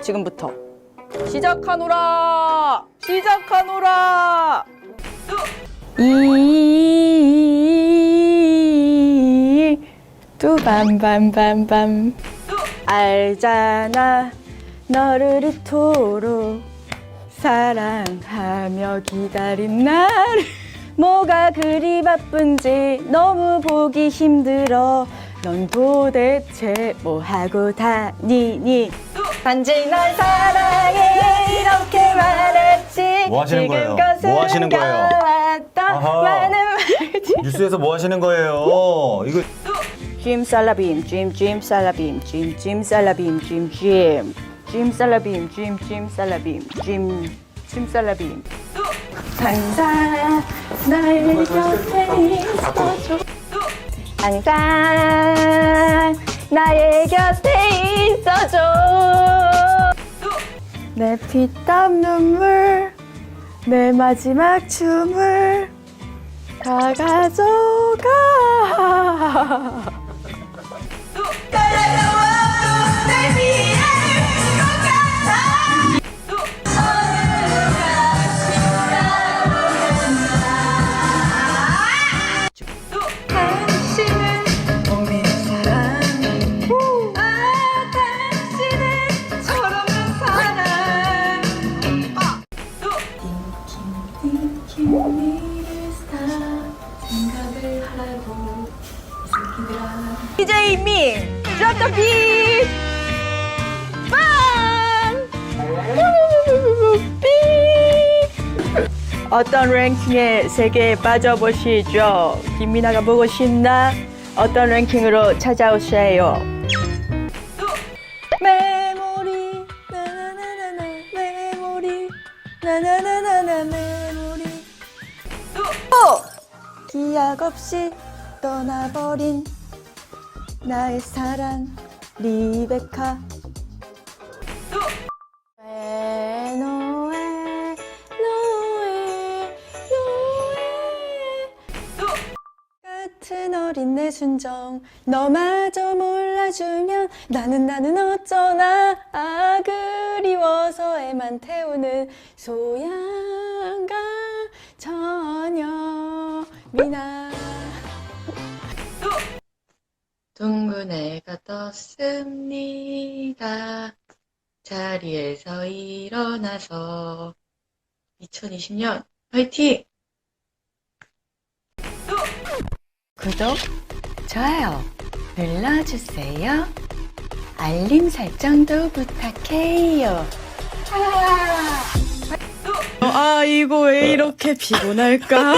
지금부터 시작하노라! 시작하노라! 이 뚜밤밤밤밤 알잖아. 너를 이토록 사랑하며 기다린 나를. 뭐가 그리 바쁜지 너무 보기 힘들어 넌 도대체 뭐 하고 다니니 단지 널 사랑해 이렇게 말했지 뭐 하시는 거예요? 뭐 하시는 거예요? 아하. 많은 말들 뉴스에서 뭐 하시는 거예요? 이거 찜 살라빔 찜찜 살라빔 찜찜 살라빔 찜찜 찜 살라빔 찜찜 살라빔 찜찜 살라빔 항상 날 곁에 있어줘 항상 나의 곁에 있어줘. 내 피땀 눈물 내 마지막 춤을 다 가져가 DJ the beat 빵! 삐 어떤 랭킹의 세계에 빠져보시죠. 김민아가 보고 싶나? 어떤 랭킹으로 찾아오세요? 메모리 나나나나나 메모리 나나나나나 메모리 기약 없이 떠나버린 나의 사랑 리베카. 왜 노에 노에 노에 같은 어린 내 순정 너마저 몰라주면 나는 나는 어쩌나. 아 그리워서 애만 태우는 소양가 저녀 미나 둥근 애가 떴습니다. 자리에서 일어나서 2020년 화이팅! 구독, 좋아요 눌러주세요. 알림 설정도 부탁해요. 아, 이거 왜 이렇게 피곤할까?